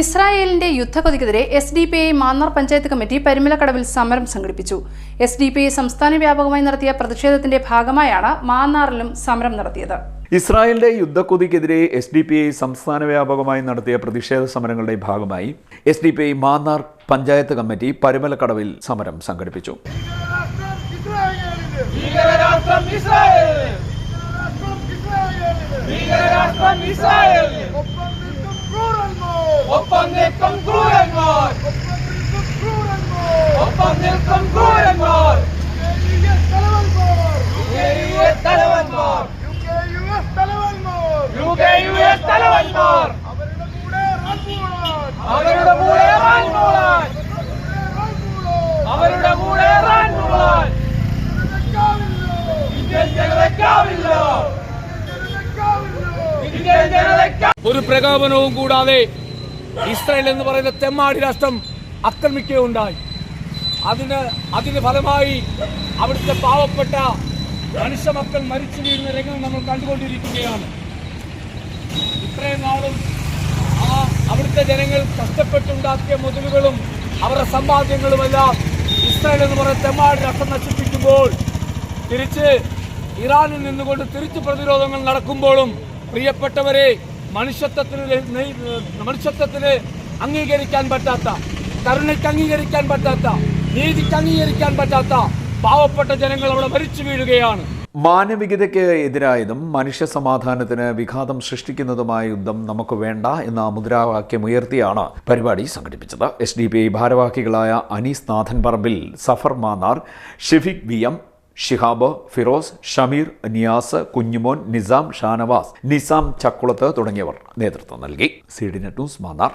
ഇസ്രായേലിന്റെ യുദ്ധക്കൊതിക്കെതിരെ S D P I Mannar panchayat committee പരിമലക്കടവിൽ സമരം സംഘടിപ്പിച്ചു. എസ് ഡി പി ഐ സംസ്ഥാന വ്യാപകമായി നടത്തിയ പ്രതിഷേധത്തിന്റെ ഭാഗമായാണ് മാന്നാറിലും സമരം നടത്തിയത്. ഇസ്രായേലിന്റെ യുദ്ധക്കൊതിക്കെതിരെ എസ് ഡി പി ഐ സംസ്ഥാന വ്യാപകമായി നടത്തിയ പ്രതിഷേധ സമരങ്ങളുടെ ഭാഗമായി S D P I Mannar panchayat committee പരുമലക്കടവിൽ സമരം സംഘടിപ്പിച്ചു. ഇസ്രായേൽ ഭീകരരാഷ്ട്രം ഇസ്രായേൽ ഒപ്പം നിൽക്കും ക്രൂരന്മാർ ഒപ്പം നിൽക്കും ക്രൂരന്മാർ തലവന്മാർ. തലവന്മാർ. അവരുടെ കൂടെ അവരുടെ കൂടെ ഒരു പ്രകോപനവും കൂടാതെ ഇസ്രായേൽ എന്ന് പറയുന്ന തെമ്മാടി രാഷ്ട്രം ആക്രമിക്കുകയുണ്ടായി. അതിന് അതിന് ഫലമായി അവിടുത്തെ പാവപ്പെട്ട മനുഷ്യ മക്കൾ മരിച്ചു വീഴുന്ന രംഗം നമ്മൾ കണ്ടുകൊണ്ടിരിക്കുകയാണ്. ഇത്രയും നാളും ആ അവിടുത്തെ ജനങ്ങൾ കഷ്ടപ്പെട്ടുണ്ടാക്കിയ മുതലുകളും അവരുടെ സമ്പാദ്യങ്ങളുമെല്ലാം ഇസ്രായേൽ എന്ന് പറയുന്ന തെമ്മാട് രക്തം നശിപ്പിക്കുമ്പോൾ തിരിച്ച് ഇറാനിൽ നിന്നുകൊണ്ട് തിരിച്ചു പ്രതിരോധങ്ങൾ നടക്കുമ്പോഴും പ്രിയപ്പെട്ടവരെ മനുഷ്യത്വത്തിന് മനുഷ്യത്വത്തിന് അംഗീകരിക്കാൻ പറ്റാത്ത കരുണയ്ക്ക് അംഗീകരിക്കാൻ പറ്റാത്ത നീതിക്ക് അംഗീകരിക്കാൻ പറ്റാത്ത പാവപ്പെട്ട ജനങ്ങൾ അവിടെ മരിച്ചു വീഴുകയാണ്. മാനവികതയ്ക്ക് എതിരായതും മനുഷ്യ സമാധാനത്തിന് വിഘാതം സൃഷ്ടിക്കുന്നതുമായ യുദ്ധം നമുക്ക് വേണ്ട എന്ന മുദ്രാവാക്യം ഉയർത്തിയാണ് പരിപാടി സംഘടിപ്പിച്ചത്. എസ് ഡി പി ഐ ഭാരവാഹികളായ അനീസ് നാഥൻ പറമ്പിൽ സഫർ മാന്നാർ ഷെഫിക് വി എം ഷിഹാബ് ഫിറോസ് ഷമീർ നിയാസ് കുഞ്ഞുമോൻ നിസാം ഷാനവാസ് നിസാം ചക്കുളത്ത് തുടങ്ങിയവർ നേതൃത്വം നൽകി. C D news Mannar.